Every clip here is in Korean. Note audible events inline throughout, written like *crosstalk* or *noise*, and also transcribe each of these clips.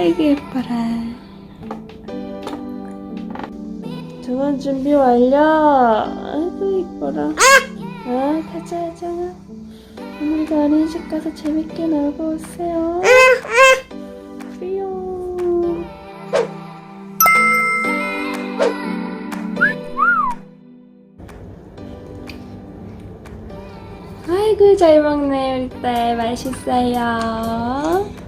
아이고 예뻐라. 두번 준비 완료. 아이고 이뻐라. 아 가자 하정아. 오늘도 어린이집 가서 재밌게 놀고 오세요. 삐용. 아이고 잘 먹네 우리 딸 맛있어요.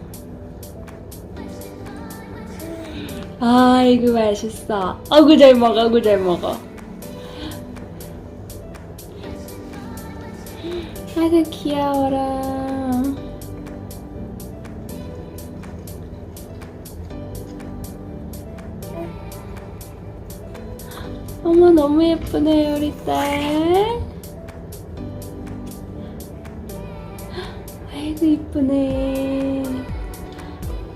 아이고 맛있어. 아이고 잘 먹어, 아이고 잘 먹어. 아이고 귀여워라. 어머 너무 예쁘네 우리 딸. 아이고 이쁘네.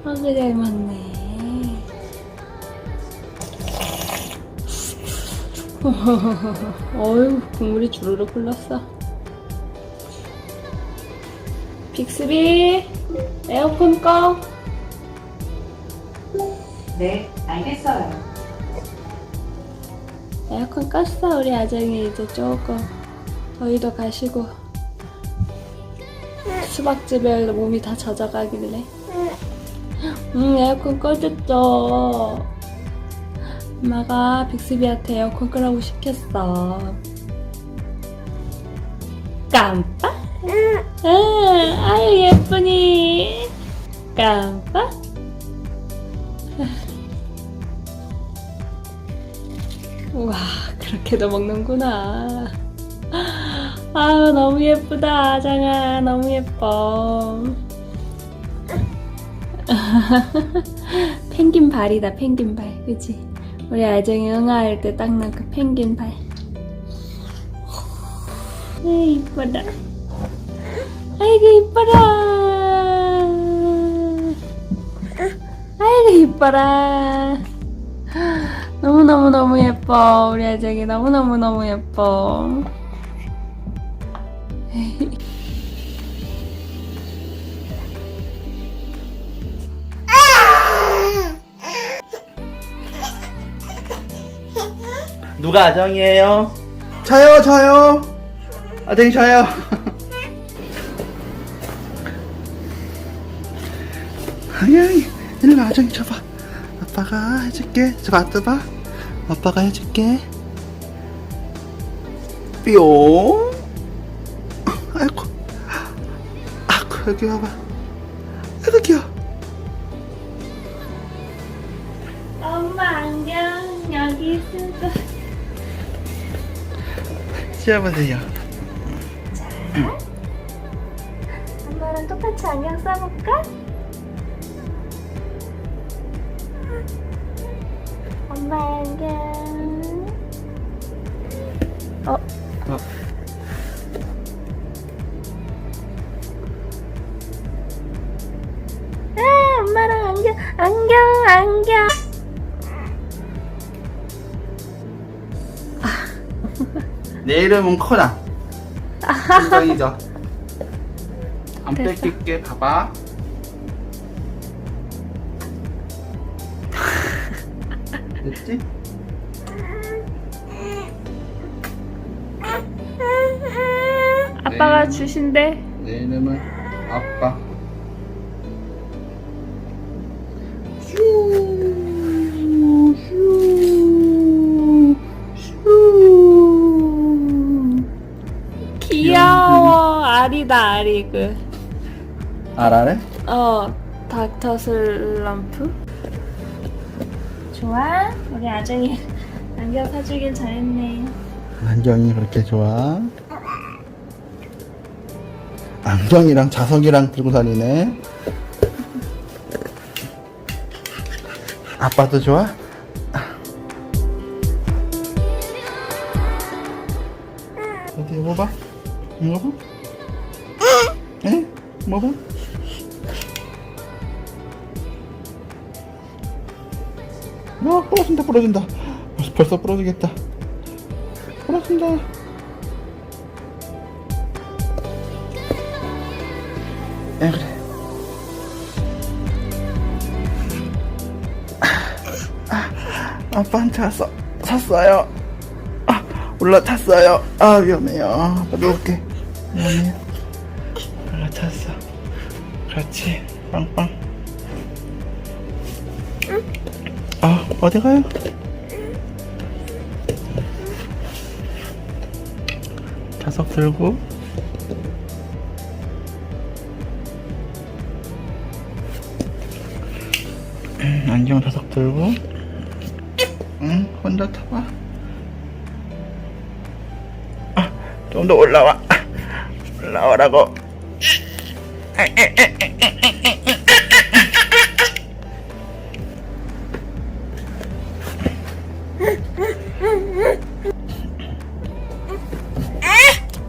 아이고 잘 먹네. *laughs* 어휴 국물이 주르륵 흘렀어. 빅스비 에어컨 꺼. 네, 알겠어요. 에어컨 껐어 우리 아정이 이제 조금 더위도 가시고 수박즙에 몸이 다 젖어가길래 응 에어컨 꺼졌죠 엄마가 빅스비한테 에어컨 끄라고 시켰어. 깜빡? 응. 아유 예쁘니. 깜빡? 우와 그렇게도 먹는구나. 아유 너무 예쁘다 아장아. 너무 예뻐. *laughs* 펭귄 발이다 펭귄 발. 그치 우리 아정이 응아할 때딱난그 펭귄 발 에이 이뻐라 아이고 이뻐라 아이고 이뻐라 너무너무너무 예뻐. 우리 아정이 너무너무너무 예뻐. *laughs* 누가 아정이에요? 저요 저요. 아정이 저요. *laughs* 아니 이리 와 아정이 줘봐. 아빠가 해줄게. 저 맞춰봐. 아빠가 해줄게. 뿅. *laughs* 아이고. 아이고 여기 와봐. 아이고 귀여워. 엄마 안녕 여기 있어. 시작하세요 엄마랑 똑같이 안경 써볼까? 엄마 안경. 어? 어. 안경, 안경. 내 이름은 코난 인정이죠 안 됐어. 뺏길게 봐봐 됐지? 아빠가 네. 주신대. 내 이름은 아빠 아리다, 아리. 그, 알아래? 어, 닥터 슬럼프. 좋아? 우리 아정이 *laughs* 안경 사주길 잘했네. 안경이 그렇게 좋아 안경이랑 자석이랑 들고 다니네 아빠도 좋아? 어디 이거 봐 이거 봐 에? 뭐 봐? 어 부러진다 부러진다 벌써 부러지겠다 부러진다 에 그래 아, 아빠한테 가서 샀어요. 아, 올라탔어요. 아, 위험해요. 아빠 누울게. 위험해요. 올라탔어. 그렇지. 빵빵. 아, 어디 가요? 자석 들고. 음, 안경 자석 들고. 응, 혼자 타봐. 아, 좀 더 올라와. 올라오라고.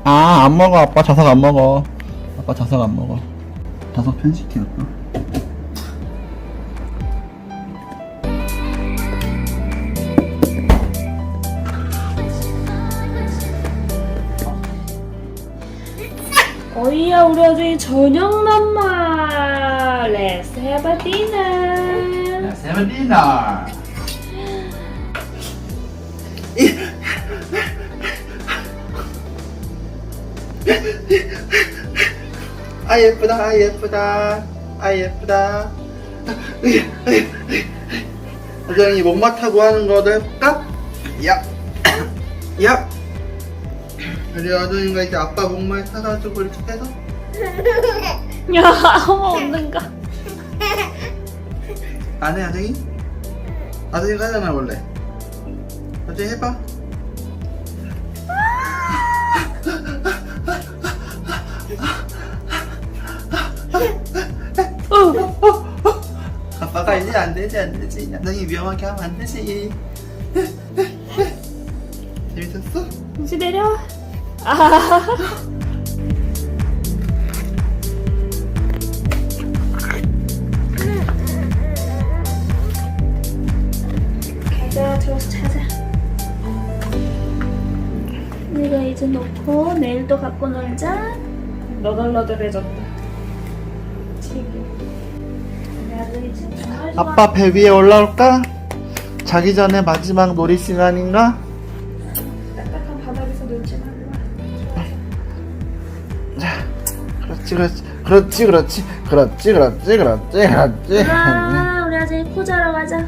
아, 안 먹어. 아빠 자석 안 먹어. 아빠 자석 안 먹어. 자석 편식해, 아빠. 어이야 우리 아저씨 저녁 맘마 Let's have a dinner 세븐디나. 아 예쁘다 아 예쁘다 아 예쁘다 아정이 목마 타고 하는 거도 해볼까? 야! 야! 우리 아정이가 이제 아빠 목마에 타가지고 이렇게 해서? 야 없는가? 안 해 아정이? 아정이가 하잖아 원래. 아정이 해봐. 아빠가 이제 안 되지 안 되지. 아정이 위험하게 하면 안 되지. 재밌었어? 이제 내려와 아 가자 들어서 자자 우리가 이제 놓고 내일도 갖고 놀자 너덜너덜해졌다 지금 이제. 아빠 배 위에 올라올까? 자기 전에 마지막 놀이 시간인가? 그렇지 그렇지 그렇지 그렇지 그렇지 그렇지 그렇지 그렇지. 아 우리 아들 코 자러 가자.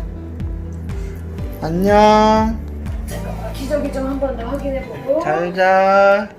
안녕. 기저귀 좀 한 번 더 확인해보고. 잘자